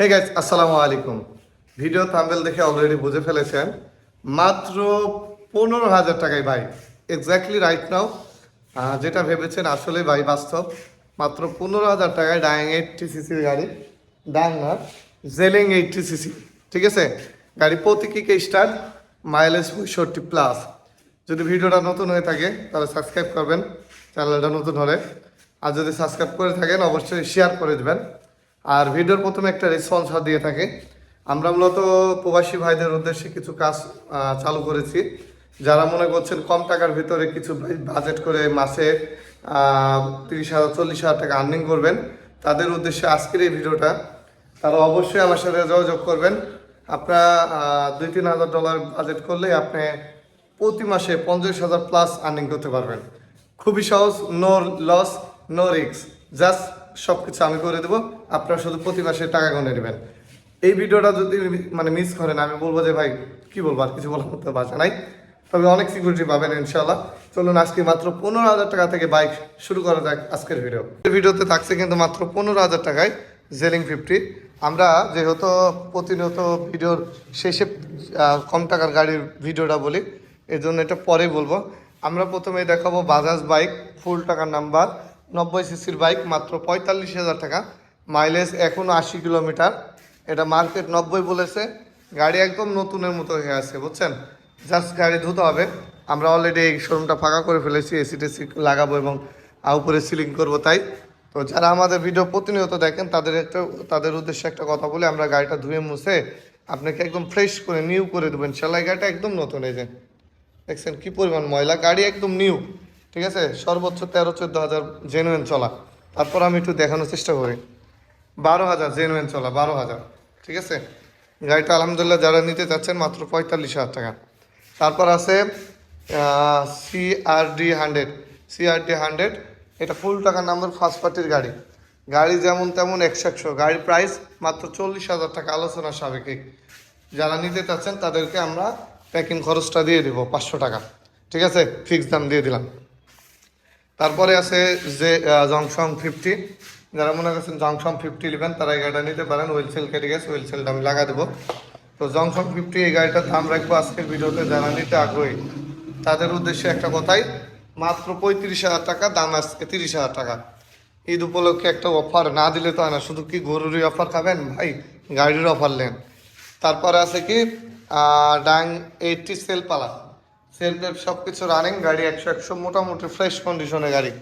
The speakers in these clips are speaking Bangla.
হে গাইস আসসালামু আলাইকুম ভিডিও থাম্বেল দেখে অলরেডি বুঝে ফেলেছেন। মাত্র পনেরো হাজার টাকায় ভাই এক্স্যাক্টলি রাইট নাও যেটা ভেবেছেন আসলে ভাই বাস্তব, মাত্র পনেরো হাজার টাকায় ডায়াং এইটটি সিসির গাড়ি ডায়াং না জেলিং এইটটি সিসি ঠিক আছে? গাড়ি প্রতি কিকে স্টার্ট মাইলেজ পঁয়ষট্টি প্লাস যদি ভিডিওটা নতুন হয়ে থাকে, তাহলে সাবস্ক্রাইব করবেন চ্যানেলটা নতুন হলে। আর যদি সাবস্ক্রাইব করে থাকেন, অবশ্যই শেয়ার করে দেবেন। আর ভিডিওর প্রথমে একটা রেসপন্স দিয়ে থাকে। আমরা মূলত প্রবাসী ভাইদের উদ্দেশ্যে কিছু কাজ চালু করেছি। যারা মনে করছেন কম টাকার ভিতরে কিছু বাজেট করে মাসে তিরিশ হাজার, চল্লিশ হাজার টাকা আর্নিং করবেন, তাদের উদ্দেশ্যে আজকের এই ভিডিওটা। তারা অবশ্যই আমার সাথে যোগাযোগ করবেন। আপনারা দুই তিন হাজার ডলার বাজেট করলে আপনি প্রতি মাসে পঞ্চাশ হাজার প্লাস আর্নিং করতে পারবেন। খুবই সহজ নো লস নো রিক্স জাস্ট সব কিছু আমি করে দেবো। আপনারা শুধু প্রতি মাসে টাকা গুনে নেবেন। এই ভিডিওটা যদি মানে মিস করেন, আমি বলব যে ভাই, কি বলব, আর কিছু বলার মতো বাসা নাই। তবে অনেক সিকিউরিটি পাবেন ইনশাল্লাহ চলুন, আজকে মাত্র পনেরো হাজার টাকা থেকে বাইক শুরু করা যাক আজকের ভিডিও ভিডিওতে থাকছে কিন্তু মাত্র পনেরো হাজার টাকায় জেলিং ফিফটি আমরা যেহেতু প্রতিনিয়ত ভিডিওর শেষে কম টাকার গাড়ির ভিডিওটা বলি এই জন্য এটা পরে বলব। আমরা প্রথমে দেখাবো বাজাজ বাইক ফুল টাকার নাম্বার নব্বই সিসির বাইক মাত্র পঁয়তাল্লিশ হাজার টাকা। মাইলেজ এখনও আশি কিলোমিটার। এটা মার্কেট নব্বই বলেছে। গাড়ি একদম নতুনের মতো হয়ে আছে, বুঝছেন? জাস্ট গাড়ি ধুতে হবে। আমরা অলরেডি এই শোরুমটা ফাঁকা করে ফেলেছি এসি টেসি লাগাবো এবং উপরে সিলিং করব তাই। তো যারা আমাদের ভিডিও প্রতিনিয়ত দেখেন, তাদের একটা, তাদের উদ্দেশ্যে একটা কথা বলে, আমরা গাড়িটা ধুয়ে মুছে আপনাকে একদম ফ্রেশ করে নিউ করে দেবেন সেলাই গাড়িটা একদম নতুন এই যে। দেখছেন কি পরিমাণ ময়লা, গাড়ি একদম নিউ ঠিক আছে? সর্বোচ্চ তেরো, চোদ্দ হাজার জেনুয়েন চলা। তারপর আমি একটু দেখানোর চেষ্টা করি। বারো হাজার জেনুয়েন চলা, বারো হাজার। ঠিক আছে? গাড়িটা আলহামদুলিল্লাহ যারা নিতে চাচ্ছেন মাত্র পঁয়তাল্লিশ হাজার টাকা। তারপর আছে সিআরডি হান্ড্রেড সিআরডি হান্ড্রেড এটা ফুল টাকার নাম্বার ফার্স্ট পার্টির গাড়ি। গাড়ি যেমন তেমন একশো একশো গাড়ির প্রাইস মাত্র চল্লিশ হাজার টাকা, আলোচনা সাবেকিক যারা নিতে চাচ্ছেন, তাদেরকে আমরা প্যাকিং খরচটা দিয়ে দেবো, পাঁচশো টাকা। ঠিক আছে? ফিক্স দাম দিয়ে দিলাম। তারপরে আছে যে জংশন ফিফটি যারা মনে করছেন জংশন ফিফটি নেবেন তারা এই গাড়িটা নিতে পারেন ওয়েলসেল কেটে গেছে ওয়েলসেলটা আমি লাগা দেবো। তো জংশন ফিফটি এই গাড়িটার দাম রাখব আজকের ভিডিওতে, যারা নিতে আগ্রহী। তাদের উদ্দেশ্যে একটা কথাই, মাত্র পঁয়ত্রিশ হাজার টাকা, দাম আজকে তিরিশ হাজার টাকা। ঈদ উপলক্ষে একটা অফার না দিলে তো হয় না, শুধু কি গরুরই অফার খাবেন? ভাই, গাড়ির অফার নেন। তারপরে আছে কি ডাং এইটটি সেল পালা। সেল টেপ সব কিছু রানিং গাড়ি একশো একশো, মোটামুটি ফ্রেশ কন্ডিশনে গাড়ি।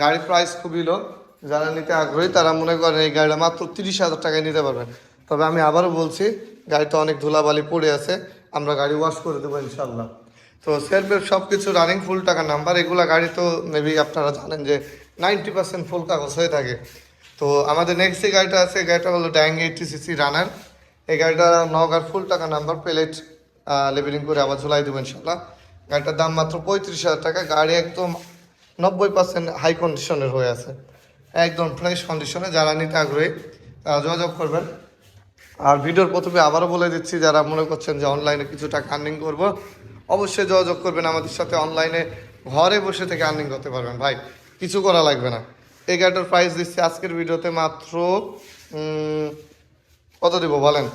গাড়ির প্রাইস খুবই লো যারা নিতে আগ্রহী, তারা মনে করেন এই গাড়িটা মাত্র তিরিশ হাজার টাকায় নিতে পারবেন তবে আমি আবারও বলছি গাড়িতে অনেক ধুলাবালি পড়ে আছে, আমরা গাড়ি ওয়াশ করে দেবো ইনশাল্লাহ তো সেলফের সব কিছু রানিং ফুল টাকা নাম্বার এগুলা গাড়ি তো মেবি আপনারা জানেন যে নাইনটি পার্সেন্ট ফুল কাগজ হয়ে থাকে। তো আমাদের নেক্সট যে গাড়িটা আছে গাড়িটা হলো ড্যাং এইটটি সিসি রানার এই গাড়িটা নগার ফুল টাকা নাম্বার প্লেট লেবেলিং করে আবার ঝুলাই দেবো ইনশাল্লাহ গাড়িটার দাম মাত্র পঁয়ত্রিশ হাজার টাকা, গাড়ি একদম নব্বই পার্সেন্ট হাই কন্ডিশনের হয়ে আছে। একদম ফ্রেশ কন্ডিশনে যারা নিতে আগ্রহী, তারা যোগাযোগ করবেন। আর ভিডিওর প্রথমে আবারও বলে দিচ্ছি, যারা মনে করছেন যে অনলাইনে কিছু টাকা আর্নিং করব, অবশ্যই যোগাযোগ করবেন আমাদের সাথে অনলাইনে ঘরে বসে থেকে আর্নিং করতে পারবেন। ভাই, কিছু করা লাগবে না। এই গাড়িটার প্রাইস দিচ্ছি আজকের ভিডিওতে মাত্র কত দেবো বলেন?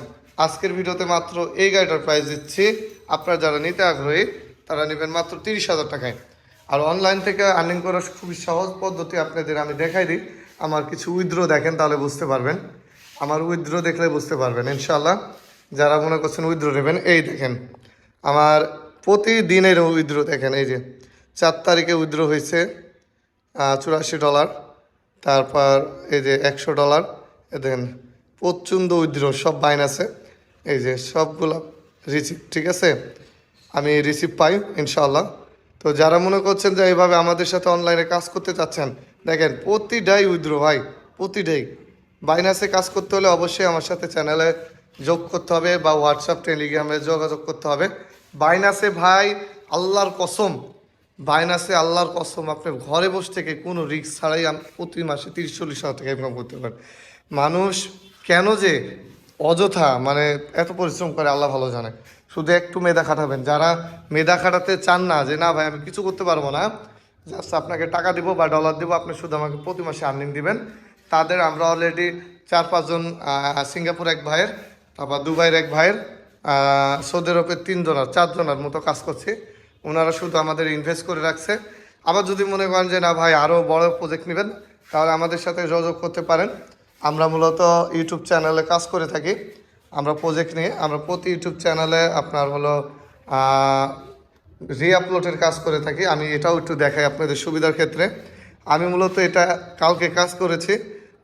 আজকের ভিডিওতে মাত্র এই গাড়িটার প্রাইস দিচ্ছি। আপনারা যারা নিতে আগ্রহী, তারা নেবেন মাত্র তিরিশ হাজার টাকায়। আর অনলাইন থেকে আর্নিং করার খুবই সহজ পদ্ধতি আপনাদের আমি দেখাই দিই। আমার কিছু উইথড্র দেখেন, তাহলে বুঝতে পারবেন। আমার উইথড্র দেখলে বুঝতে পারবেন ইনশাল্লাহ যারা মনে করছেন উইথড্র নেবেন, এই দেখেন। আমার প্রতিদিনের উইথড্র দেখেন, এই যে চার তারিখে উইথড্র হয়েছে চুরাশি ডলার। তারপর এই যে একশো ডলার দেখেন, প্রচণ্ড উইথড্র, সব বাইন আছে। এই যে সবগুলো রিসিভ ঠিক আছে? আমি রিসিভ পাই ইনশাল্লাহ তো যারা মনে করছেন যে এইভাবে আমাদের সাথে অনলাইনে কাজ করতে চাচ্ছেন, দেখেন প্রতিটাই উইথড্র ভাই, প্রতিটাই। বাইনাসে কাজ করতে হলে অবশ্যই আমার সাথে চ্যানেলে যোগ করতে হবে বা হোয়াটসঅ্যাপ টেলিগ্রামে যোগাযোগ করতে হবে। বাইনাসে ভাই, আল্লাহর কসম বাইনাসে আল্লাহর কসম, আপনি ঘরে বসে থেকে কোনো রিক্স ছাড়াই প্রতি মাসে তিরিশ চল্লিশ হাজার টাকা ইনকাম করতে পারেন। মানুষ কেন যে অযথা মানে এত পরিশ্রম করে, আল্লাহ ভালো জানে। শুধু একটু মেধা খাটাবেন। যারা মেধা খাটাতে চান না যে, না ভাই, আমি কিছু করতে পারব না জাস্ট আপনাকে টাকা দিব বা ডলার দিব, আপনি শুধু আমাকে প্রতি মাসে আর্নিং দিবেন। তাদের আমরা অলরেডি চার পাঁচজন সিঙ্গাপুর এক ভাইয়ের, তারপর দুবাইয়ের এক ভাইয়ের সৌদি আরবের তিনজনের চারজনের মতো কাজ করছি। ওনারা শুধু আমাদের ইনভেস্ট করে রাখছে। আবার যদি মনে করেন যে, না ভাই আরও বড় প্রজেক্ট নেবেন, তাহলে আমাদের সাথে যোগাযোগ করতে পারেন। আমরা মূলত ইউটিউব চ্যানেলে কাজ করে থাকি। আমরা প্রজেক্ট নিয়ে, আমরা প্রতি ইউটিউব চ্যানেলে আপনার হলো রিআপলোডের কাজ করে থাকি। আমি এটাও একটু দেখাই আপনাদের সুবিধার ক্ষেত্রে। আমি মূলত এটা কালকে কাজ করেছি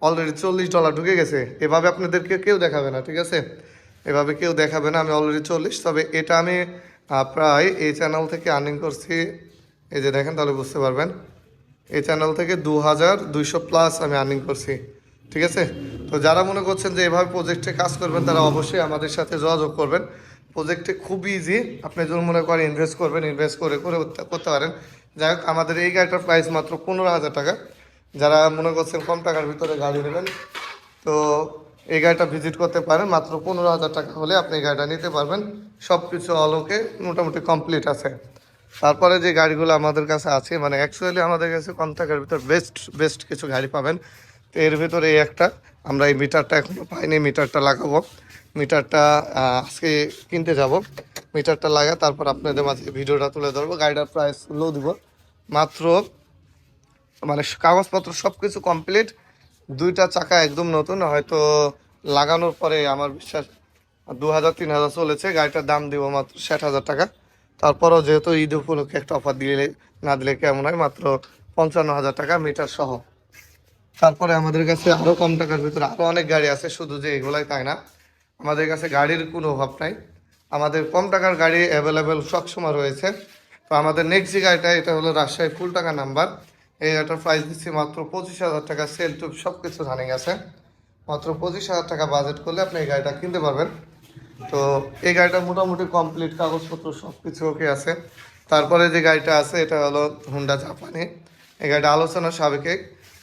অলরেডি চল্লিশ ডলার ঢুকে গেছে। এভাবে আপনাদেরকে কেউ দেখাবে না, ঠিক আছে? এভাবে কেউ দেখাবে না, আমি অলরেডি চল্লিশ। তবে এটা আমি প্রায় এই চ্যানেল থেকে আর্নিং করছি, এই যে দেখেন তাহলে বুঝতে পারবেন। এই চ্যানেল থেকে দু হাজার দুইশো প্লাস আমি আর্নিং করছি। ঠিক আছে? তো যারা মনে করছেন যে এভাবে প্রজেক্টে কাজ করবেন, তারা অবশ্যই আমাদের সাথে যোগাযোগ করবেন। প্রজেক্টে খুব ইজি আপনি যদি মনে করেন ইনভেস্ট করবেন ইনভেস্ট করে করে করতে- পারেন। যাই হোক, আমাদের এই গাড়িটার প্রাইস মাত্র পনেরো হাজার টাকা। যারা মনে করছেন কম টাকার ভিতরে গাড়ি নেবেন, তো এই গাড়িটা ভিজিট করতে পারেন। মাত্র পনেরো হাজার টাকা হলে আপনি এই গাড়িটা নিতে পারবেন। সব কিছু অলোকে মোটামুটি কমপ্লিট আছে। তারপরে যে গাড়িগুলো আমাদের কাছে আছে মানে অ্যাকচুয়ালি আমাদের কাছে কম টাকার ভিতর বেস্ট বেস্ট কিছু গাড়ি পাবেন। তো এর ভেতরে এই একটা। আমরা এই মিটারটা এখনও পাইনি, মিটারটা লাগাবো। মিটারটা আজকে কিনতে যাব। মিটারটা লাগা তারপর আপনাদের মাঝে ভিডিওটা তুলে ধরবো। গাড়িটার প্রাইস লো দিব। মাত্র মানে কাগজপত্র সব কিছু কমপ্লিট দুইটা চাকা একদম নতুন। হয়তো লাগানোর পরে আমার বিশ্বাস দু হাজার তিন হাজার চলেছে। গাড়িটার দাম দিব মাত্র ষাট হাজার টাকা। তারপরও যেহেতু ঈদ উপলক্ষে একটা অফার দিলে, না দিলে কেমন হয়? মাত্র পঞ্চান্ন হাজার টাকা মিটার সহ। তারপরে আমাদের কাছে আরও কম টাকার ভিতরে আরও অনেক গাড়ি আছে, শুধু যে এগুলাই তাই না। আমাদের কাছে গাড়ির কোনো অভাব নাই। আমাদের কম টাকার গাড়ি অ্যাভেলেবেল সবসময় রয়েছে। তো আমাদের নেক্সট যে গাড়িটা, এটা হলো রাজশাহী ফুল টাকা নাম্বার। এই গাড়িটার প্রাইস দিচ্ছি মাত্র পঁচিশ হাজার টাকা সেল টুপ সব কিছু রানিং আছে। মাত্র পঁচিশ হাজার টাকা বাজেট করলে আপনি এই গাড়িটা কিনতে পারবেন। তো এই গাড়িটা মোটামুটি কমপ্লিট কাগজপত্র সব কিছু ওকে আছে। তারপরে যে গাড়িটা আছে, এটা হলো হুন্ডা জাপানি এই গাড়িটা আলোচনা সাবেকে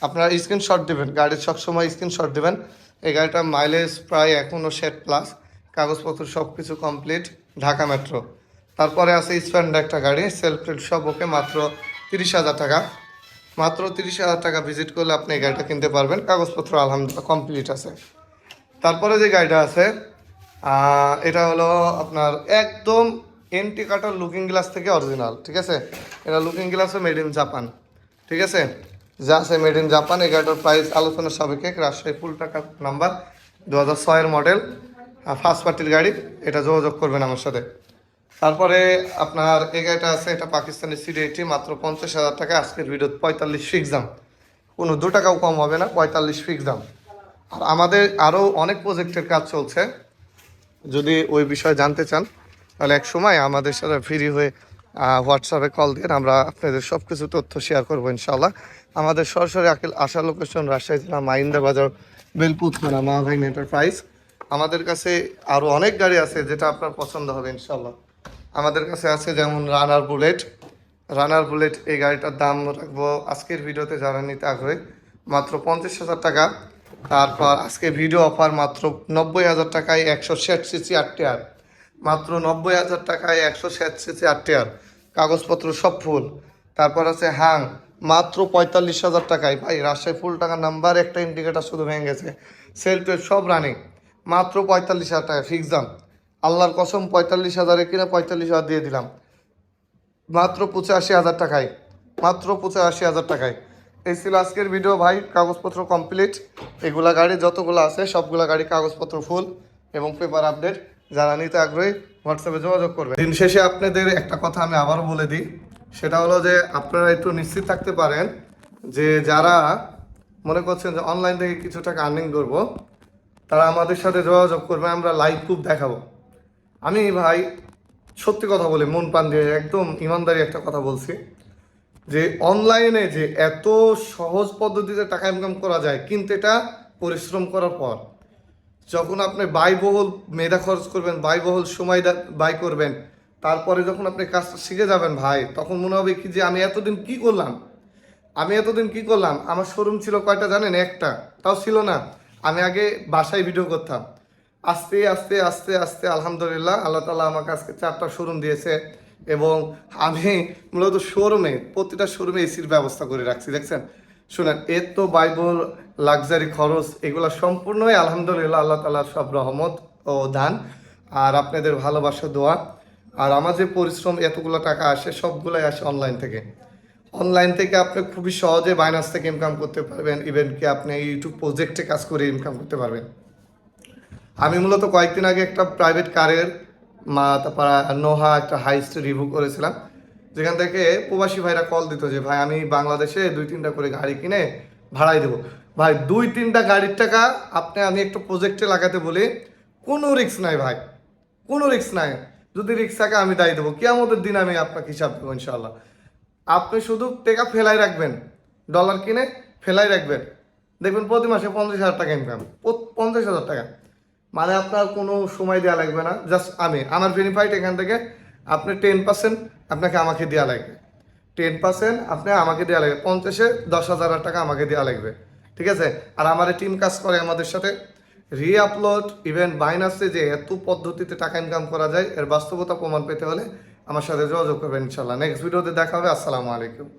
আপনারা স্ক্রিনশট দেবেন গাড়ির সবসময় স্ক্রিনশট দেবেন। এই গাড়িটার মাইলেজ প্রায় এখনও সেট প্লাস কাগজপত্র সব কিছু কমপ্লিট ঢাকা মেট্রো তারপরে আছে স্প্যান্ড একটা গাড়ি সেলফ প্লেট সব ওকে মাত্র তিরিশ হাজার টাকা। মাত্র তিরিশ হাজার টাকা ভিজিট করলে আপনি এই গাড়িটা কিনতে পারবেন, কাগজপত্র আলহামদুলিল্লাহ কমপ্লিট আছে। তারপরে যে গাড়িটা আছে এটা হলো আপনার একদম এন্টি কাটার লুকিং গ্লাস থেকে অরিজিনাল ঠিক আছে? এটা লুকিং গ্লাসও মেড ইন জাপান ঠিক আছে? যা মেড ইন জাপান এই গাড়িটার প্রাইস আলোচনা সাবেকে রাজশাহী ফুল টাকা নাম্বার দু হাজার ছয়ের মডেল ফার্স্ট পার্টির গাড়ি। এটা যোগাযোগ করবেন আমার সাথে। তারপরে আপনার এই গাড়িটা আছে, এটা পাকিস্তানি সিডি এইটি মাত্র পঞ্চাশ হাজার টাকা। আজকের ভিডিও পঁয়তাল্লিশ ফিক্স দাম। কোনো দু টাকাও কম হবে না, পঁয়তাল্লিশ ফিক্স দাম। আর আমাদের আরও অনেক প্রজেক্টের কাজ চলছে। যদি ওই বিষয়ে জানতে চান, তাহলে এক সময় আমাদের সাথে ফ্রি হয়ে হোয়াটসঅ্যাপে কল দিন। আমরা আপনাদের সব কিছু তথ্য শেয়ার করব ইনশাল্লাহ আমাদের সরাসরি আশা লোকেশন রাজশাহী জেলা মাইন্দা বাজার বেলপুত থানা মাহাভাইন এন্টারপ্রাইজ আমাদের কাছে আরও অনেক গাড়ি আছে যেটা আপনার পছন্দ হবে ইনশাল্লাহ আমাদের কাছে আছে যেমন রানার বুলেট রানার বুলেট এই গাড়িটার দাম রাখব আজকের ভিডিওতে যারা নিতে আগ্রহী, মাত্র পঞ্চাশ হাজার টাকা। তারপর আজকে ভিডিও অফার মাত্র নব্বই হাজার টাকায় একশো ষাট সিসি আট টিয়ার মাত্র নব্বই হাজার টাকায় একশো ষাট সিসি আট টিয়ার কাগজপত্র সব ফুল তারপর আছে হাং মাত্র পঁয়তাল্লিশ হাজার টাকায়। ভাই, রাজশাহী ফুল টাকার নাম্বার একটা ইন্ডিকেটার শুধু ভেঙে গেছে। সেল টুয়েল সব রানিং মাত্র পঁয়তাল্লিশ হাজার টাকা ফিক্স দাম। আল্লাহর কসম, পঁয়তাল্লিশ হাজারে কিনে পঁয়তাল্লিশ হাজার দিয়ে দিলাম। মাত্র পঁচাশি হাজার টাকায়। মাত্র পঁচাশি হাজার টাকায়। এই ছিল আজকের ভিডিও ভাই। কাগজপত্র কমপ্লিট এগুলা গাড়ি, যতগুলো আছে, সবগুলা গাড়ি কাগজপত্র ফুল এবং পেপার আপডেট যারা নিতে আগ্রহী হোয়াটসঅ্যাপে যোগাযোগ করবে দিন শেষে আপনাদের একটা কথা আমি আবারও বলে দিই। সেটা হলো যে আপনারা একটু নিশ্চিত থাকতে পারেন যে যারা মনে করছেন যে অনলাইন থেকে কিছু টাকা আর্নিং করব, তারা আমাদের সাথে যোগাযোগ করবে, আমরা লাইভ প্রুফ দেখাবো। আমি ভাই সত্যি কথা বলি, মন প্রাণ দিয়ে একদম ইমানদারি একটা কথা বলছি যে অনলাইনে যে এত সহজ পদ্ধতিতে টাকা ইনকাম করা যায়, কিন্তু এটা পরিশ্রম করার পর, যখন আপনি ব্যয়বহুল মেধা খরচ করবেন, ব্যয়বহুল সময় ব্যয় করবেন তারপরে যখন আপনি কাজটা শিখে যাবেন ভাই, তখন মনে হবে কি যে আমি এতদিন কি করলাম? আমি এতদিন কি করলাম? আমার শোরুম ছিল কয়টা জানেন? একটা। তাও ছিল না। আমি আগে বাসায় ভিডিও করতাম। আস্তে আস্তে আস্তে আস্তে আলহামদুলিল্লাহ আল্লাহ তালা আমাকে আজকে চারটা শোরুম দিয়েছে এবং আমি মূলত শোরুমে প্রতিটা শোরুমে এসির ব্যবস্থা করে রাখছি, দেখছেন? শুনেন এর তো বাইবল লাক্সারি খরচ, এগুলো সম্পূর্ণই আলহামদুলিল্লাহ আল্লাহ তালার সব রহমত ও দান। আর আপনাদের ভালোবাসা, দোয়া আর আমার যে পরিশ্রম, এতগুলো টাকা আসে, সবগুলাই আসে অনলাইন থেকে। অনলাইন থেকে আপনি খুবই সহজে বাইনাস থেকে ইনকাম করতে পারবেন। ইভেন কি আপনি ইউটিউব প্রজেক্টে কাজ করে ইনকাম করতে পারবেন। আমি মূলত কয়েকদিন আগে একটা প্রাইভেট কারের মা, তারপর নোহা একটা হাইস্ট রিভিউ করেছিলাম। যেখান থেকে প্রবাসী ভাইরা কল দিত যে, ভাই, আমি বাংলাদেশে দুই তিনটা করে গাড়ি কিনে ভাড়াই দেবো। ভাই, দুই তিনটা গাড়ির টাকা আপনি আমি একটু প্রজেক্টে লাগাতে বলি, কোনো রিস্ক নাই ভাই। কোনো রিস্ক নাই। যদি রিস্ক থাকে আমি দায়ী দেবো কেমতের দিন আমি আপনাকে হিসাব দেবো ইনশাল্লাহ আপনি শুধু টাকা ফেলাই রাখবেন, ডলার কিনে ফেলাই রাখবেন। দেখবেন প্রতি মাসে পঞ্চাশ হাজার টাকা ইনকাম পঞ্চাশ হাজার টাকা। মানে আপনার কোনো সময় দেওয়া লাগবে না জাস্ট আমি, আমার ভেরিফাইড এখান থেকে আপনি টেন পার্সেন্ট আপনাকে আমাকে দেওয়া লাগবে। টেন পার্সেন্ট আপনি আমাকে দেওয়া লাগবে, পঞ্চাশে দশ হাজার টাকা আমাকে দেওয়া লাগবে। ঠিক আছে? আর আমার টিম কাজ করে আমাদের সাথে রি আপলোড ইভেন বাইনাসে যে এত পদ্ধতিতে টাকা ইনকাম করা যায়, এর বাস্তবতা প্রমাণ পেতে হলে আমার সাথে যোগাযোগ করবেন ইনশাল্লাহ নেক্সট ভিডিওতে দেখা হবে, আসসালামু আলাইকুম।